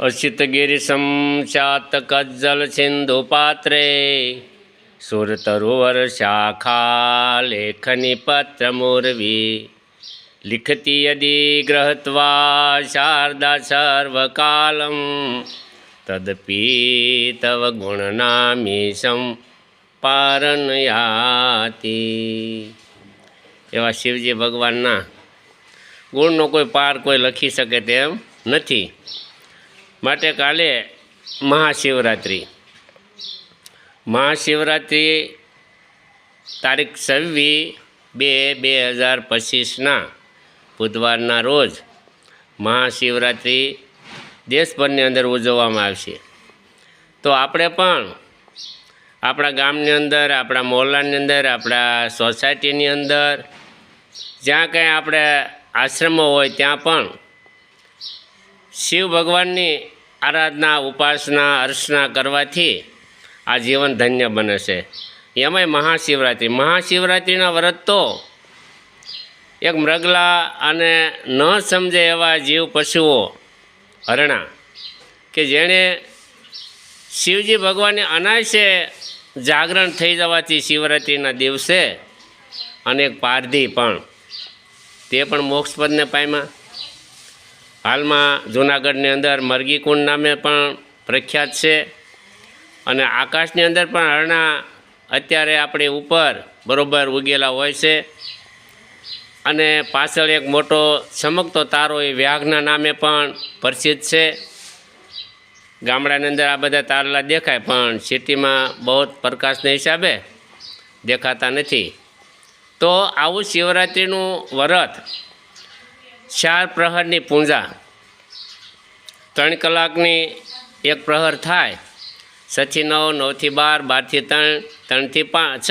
અસિતગિરિશમ ચાતકજ્જલ સિંધુ પાત્રે સુરતરુવર શાખા લેખની પત્ર મુરવી લિખતી યદી ગ્રહત્વા શારદા સર્વકાલમ તદપી તવ ગુણનામીશમ પારણયાતિ એવા શિવજી ભગવાનના ગુણનો કોઈ પાર કોઈ લખી શકે તેમ નથી. માટે કાલે મહાશિવરાત્રિ. મહાશિવરાત્રિ તારીખ છવ્વીસ બે બે હજાર પચીસના બુધવારના રોજ મહાશિવરાત્રિ દેશભરની અંદર ઉજવવામાં આવશે. તો આપણે પણ આપણા ગામની અંદર, આપણા મોહલ્લાની અંદર, આપણા સોસાયટીની અંદર, જ્યાં કંઈ આપણે આશ્રમો હોય ત્યાં પણ શિવ ભગવાનની આરાધના, ઉપાસના, અર્ચના કરવાથી આ જીવન ધન્ય બને છે. એમાંય મહાશિવરાત્રિ. મહાશિવરાત્રિના વ્રત તો એક મૃગલા અને ન સમજે એવા જીવ પશુઓ હરણા કે જેણે શિવજી ભગવાનને અનાયસે જાગરણ થઈ જવાથી શિવરાત્રિના દિવસે અને એક પારધી પણ, તે પણ મોક્ષપદને પામ્યા. હાલમાં જૂનાગઢની અંદર મરગીકુંડ નામે પણ પ્રખ્યાત છે અને આકાશની અંદર પણ હરણા અત્યારે આપણી ઉપર બરોબર ઉગેલા હોય છે અને પાછળ એક મોટો ચમકતો તારો એ વ્યાઘના નામે પણ પ્રસિદ્ધ છે. ગામડાની અંદર આ બધા તારલા દેખાય પણ સિટીમાં બહુ પ્રકાશના હિસાબે દેખાતા નથી. તો આવું શિવરાત્રિનું વ્રત ચાર પ્રહરની પૂજા. ત્રણ કલાકની એક પ્રહર થાય. છથી નવ, નવથી બાર, બારથી ત્રણ, ત્રણથી પાંચ, છ.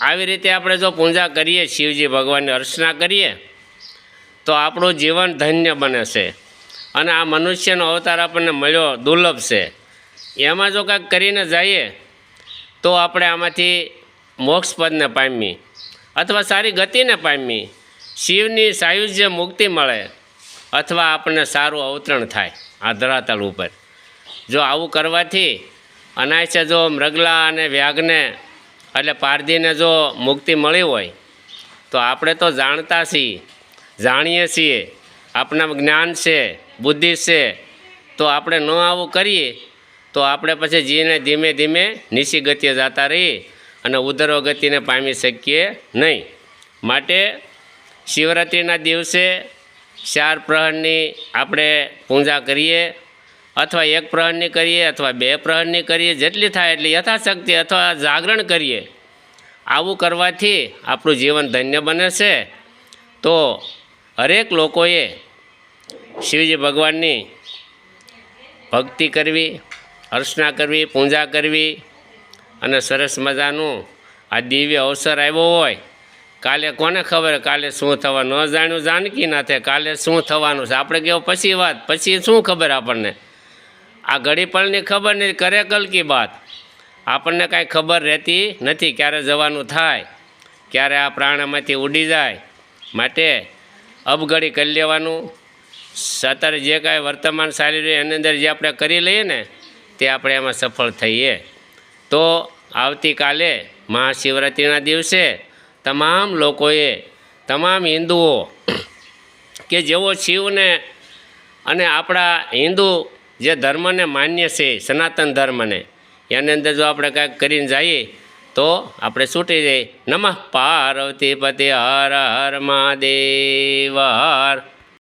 આવી રીતે આપણે જો પૂજા કરીએ, શિવજી ભગવાનની અર્ચના કરીએ, તો આપણું જીવન ધન્ય બને છે. અને આ મનુષ્યનો અવતાર આપણને મળ્યો દુર્લભ છે. એમાં જો કાંઈક કરીને જઈએ, તો આપણે આમાંથી મોક્ષપદને પામી, અથવા સારી ગતિને પામી શિવની સાયુજ્ય મુક્તિ મળે અથવા આપણને સારું અવતરણ થાય આ ધરાતલ ઉપર. જો આવું કરવાથી અનાયસે જો મૃગલા અને વ્યાઘને એટલે પારધીને જો મુક્તિ મળી હોય, તો આપણે તો જાણતા છીએ, જાણીએ છીએ આપણા જ્ઞાન છે, બુદ્ધિ છે, તો આપણે ન આવું કરીએ, તો આપણે પછી જીને ધીમે ધીમે નીચી ગતિએ જતા રહીએ અને ઉદરો ગતિને પામી શકીએ નહીં. માટે શિવરાત્રિના દિવસે ચાર પ્રહરની આપણે પૂજા કરીએ, અથવા એક પ્રહરની કરીએ, અથવા બે પ્રહરની કરીએ, જેટલી થાય એટલી યથાશક્તિ અથવા જાગરણ કરીએ. આવું કરવાથી આપણું જીવન ધન્ય બને છે. તો હરેક લોકોએ શિવજી ભગવાનની ભક્તિ કરવી, અર્ચના કરવી, પૂજા કરવી અને સરસ મજાનું આ દિવ્ય અવસર આવ્યો હોય કાલે કોને ખબર? કાલે શું થવા ન જાણ્યું જાનકી નાથે કાલે શું થવાનું છે? આપણે કહેવું પછી વાત. પછી શું ખબર આપણને? આ ઘડી પળની ખબર નહીં, કરે કલકી વાત આપણને કાંઈ ખબર રહેતી નથી ક્યારે જવાનું થાય, ક્યારે આ પ્રાણમાંથી ઉડી જાય. માટે અબઘડી કરી લેવાનું. સતર જે કાંઈ વર્તમાન ચાલી રહ્યું એની અંદર જે આપણે કરી લઈએ ને, તે આપણે એમાં સફળ થઈએ. તો આવતીકાલે મહાશિવરાત્રિના દિવસે તમામ લોકોએ, તમામ હિન્દુઓ, કે જેઓ શિવને અને આપણા હિન્દુ જે ધર્મને માન્ય છે, સનાતન ધર્મને, એની અંદર જો આપણે કાંઈક કરીને જઈએ, તો આપણે છૂટી જઈએ. નમઃ. પાર્વતી પતિ હર હર મહાદેવ, હર